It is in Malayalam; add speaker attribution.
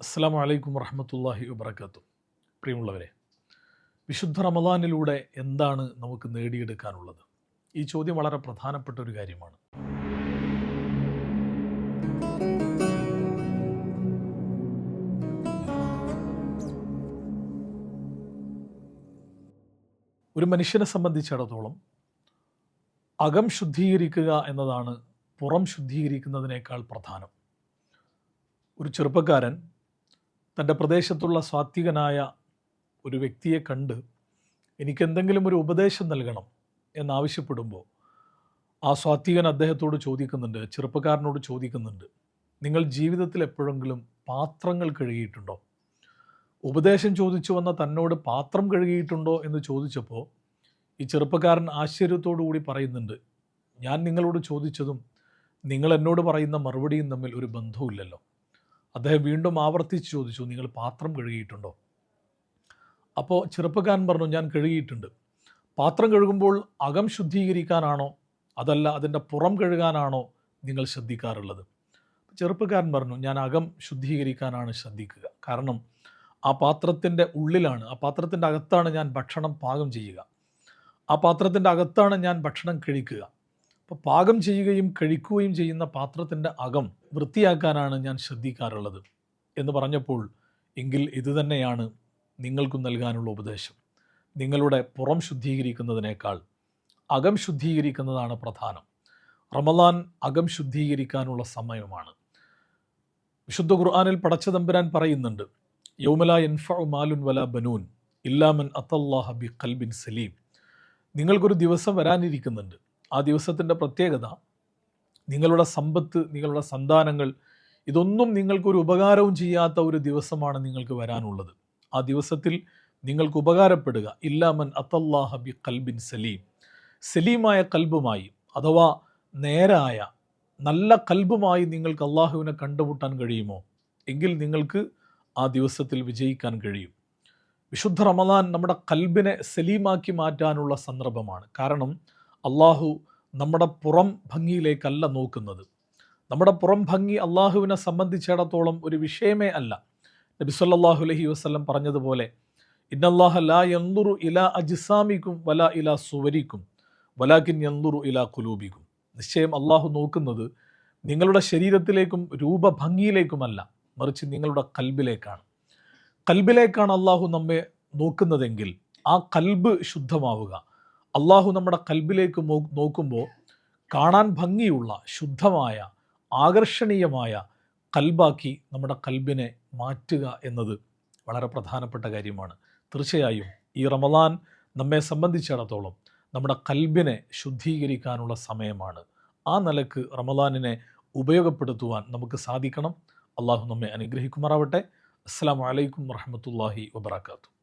Speaker 1: അസ്സാം വലൈക്കും വറഹമത്തല്ലാഹി വബർക്കാത്തു പ്രിയമുള്ളവരെ വിശുദ്ധ റമദാനിലൂടെ എന്താണ് നമുക്ക് നേടിയെടുക്കാനുള്ളത്? ഈ ചോദ്യം വളരെ പ്രധാനപ്പെട്ട ഒരു കാര്യമാണ്. ഒരു മനുഷ്യനെ സംബന്ധിച്ചിടത്തോളം അകം ശുദ്ധീകരിക്കുക എന്നതാണ് പുറം ശുദ്ധീകരിക്കുന്നതിനേക്കാൾ പ്രധാനം. ഒരു ചെറുപ്പക്കാരൻ തന്റെ പ്രദേശത്തുള്ള സാത്വികനായ ഒരു വ്യക്തിയെ കണ്ട് എനിക്കെന്തെങ്കിലും ഒരു ഉപദേശം നൽകണം എന്നാവശ്യപ്പെടുമ്പോൾ ആ സ്വാത്വികൻ അദ്ദേഹത്തോട് ചോദിക്കുന്നുണ്ട് ചെറുപ്പക്കാരനോട് ചോദിക്കുന്നുണ്ട് നിങ്ങൾ ജീവിതത്തിൽ എപ്പോഴെങ്കിലും പാത്രങ്ങൾ കഴുകിയിട്ടുണ്ടോ? ഉപദേശം ചോദിച്ചു വന്ന തന്നോട് പാത്രം കഴുകിയിട്ടുണ്ടോ? എന്ന് ചോദിച്ചപ്പോൾ ഈ ചെറുപ്പക്കാരൻ ആശ്ചര്യത്തോടു കൂടി പറയുന്നുണ്ട് ഞാൻ നിങ്ങളോട് ചോദിച്ചതും നിങ്ങൾ എന്നോട് പറയുന്ന മറുപടിയും തമ്മിൽ ഒരു ബന്ധവുമില്ലല്ലോ. അദ്ദേഹം വീണ്ടും ആവർത്തിച്ച് ചോദിച്ചു നിങ്ങൾ പാത്രം കഴുകിയിട്ടുണ്ടോ? അപ്പോൾ ചെറുപ്പക്കാരൻ പറഞ്ഞു ഞാൻ കഴുകിയിട്ടുണ്ട്. പാത്രം കഴുകുമ്പോൾ അകം ശുദ്ധീകരിക്കാനാണോ? അതല്ല അതിന്റെ പുറം കഴുകാനാണോ നിങ്ങൾ ശ്രദ്ധിക്കാറുള്ളത്? ചെറുപ്പക്കാരൻ പറഞ്ഞു ഞാൻ അകം ശുദ്ധീകരിക്കാനാണ് ശ്രദ്ധിക്കുക. കാരണം ആ പാത്രത്തിന്റെ ഉള്ളിലാണ് ആ പാത്രത്തിന്റെ അകത്താണ് ഞാൻ ഭക്ഷണം പാകം ചെയ്യുക. ആ പാത്രത്തിന്റെ അകത്താണ് ഞാൻ ഭക്ഷണം കഴിക്കുക. അപ്പോൾ പാകം ചെയ്യുകയും കഴിക്കുകയും ചെയ്യുന്ന പാത്രത്തിന്റെ അകം വൃത്തിയാക്കാനാണ് ഞാൻ ശ്രദ്ധിക്കാറുള്ളത് എന്ന് പറഞ്ഞപ്പോൾ എങ്കിൽ ഇതുതന്നെയാണ് നിങ്ങൾക്കും നൽകാനുള്ള ഉപദേശം. നിങ്ങളുടെ പുറം ശുദ്ധീകരിക്കുന്നതിനേക്കാൾ അകം ശുദ്ധീകരിക്കുന്നതാണ് പ്രധാനം. റമദാൻ അകം ശുദ്ധീകരിക്കാനുള്ള സമയമാണ്. വിശുദ്ധ ഖുർആാനിൽ പടച്ച തമ്പുരാൻ പറയുന്നുണ്ട് യൗമല എൻഫ മാലുൻ വല ബനൂൻ ഇല്ലാമൻ അത്തല്ലാഹ ബി കൽബിൻ സലീം. നിങ്ങൾക്കൊരു ദിവസം വരാനിരിക്കുന്നുണ്ട്. ആ ദിവസത്തിന്റെ പ്രത്യേകത നിങ്ങളുടെ സമ്പത്ത് നിങ്ങളുടെ സന്താനങ്ങൾ ഇതൊന്നും നിങ്ങൾക്കൊരു ഉപകാരവും ചെയ്യാത്ത ഒരു ദിവസമാണ് നിങ്ങൾക്ക് വരാനുള്ളത്. ആ ദിവസത്തിൽ നിങ്ങൾക്ക് ഉപകാരപ്പെടുക. ഇല്ലാമൻ അത്തല്ലാഹ ബി കൽബിൻ സലീം. സലീമായ കൽബുമായി അഥവാ നേരായ നല്ല കൽബുമായി നിങ്ങൾക്ക് അള്ളാഹുവിനെ കണ്ടുമുട്ടാൻ കഴിയുമോ? എങ്കിൽ നിങ്ങൾക്ക് ആ ദിവസത്തിൽ വിജയിക്കാൻ കഴിയും. വിശുദ്ധ റമദാൻ നമ്മുടെ കൽബിനെ സലീമാക്കി മാറ്റാനുള്ള സന്ദർഭമാണ്. കാരണം അള്ളാഹു നമ്മുടെ പുറം ഭംഗിയിലേക്കല്ല നോക്കുന്നത്. നമ്മുടെ പുറം ഭംഗി അള്ളാഹുവിനെ സംബന്ധിച്ചിടത്തോളം ഒരു വിഷയമേ അല്ല. നബി സല്ലല്ലാഹു അലൈഹി വസല്ലം പറഞ്ഞതുപോലെ ഇന്നല്ലാഹ ലാ യന്തുറു ഇല അജിസാമിക്കും വല ഇല സുവരിക്കും വലാക്കിൻ യന്ദുറു ഇല കുലൂബിക്കും നിശ്ചയം അള്ളാഹു നോക്കുന്നത് നിങ്ങളുടെ ശരീരത്തിലേക്കും രൂപഭംഗിയിലേക്കുമല്ല മറിച്ച് നിങ്ങളുടെ കൽബിലേക്കാണ്. കൽബിലേക്കാണ് അള്ളാഹു നമ്മെ നോക്കുന്നതെങ്കിൽ ആ കൽബ് ശുദ്ധമാവുക. അള്ളാഹു നമ്മുടെ കൽബിലേക്ക് നോക്കുമ്പോൾ കാണാൻ ഭംഗിയുള്ള ശുദ്ധമായ ആകർഷണീയമായ കൽബാക്കി നമ്മുടെ കൽബിനെ മാറ്റുക എന്നത് വളരെ പ്രധാനപ്പെട്ട കാര്യമാണ്. തീർച്ചയായും ഈ റമദാൻ നമ്മെ സംബന്ധിച്ചിടത്തോളം നമ്മുടെ കൽബിനെ ശുദ്ധീകരിക്കാനുള്ള സമയമാണ്. ആ നിലയ്ക്ക് റമദാനിനെ ഉപയോഗപ്പെടുത്തുവാൻ നമുക്ക് സാധിക്കണം. അള്ളാഹു നമ്മെ അനുഗ്രഹിക്കുമാറാവട്ടെ. അസ്സാം വലൈക്കും വർഹമത്തല്ലാഹി വബർക്കാത്തു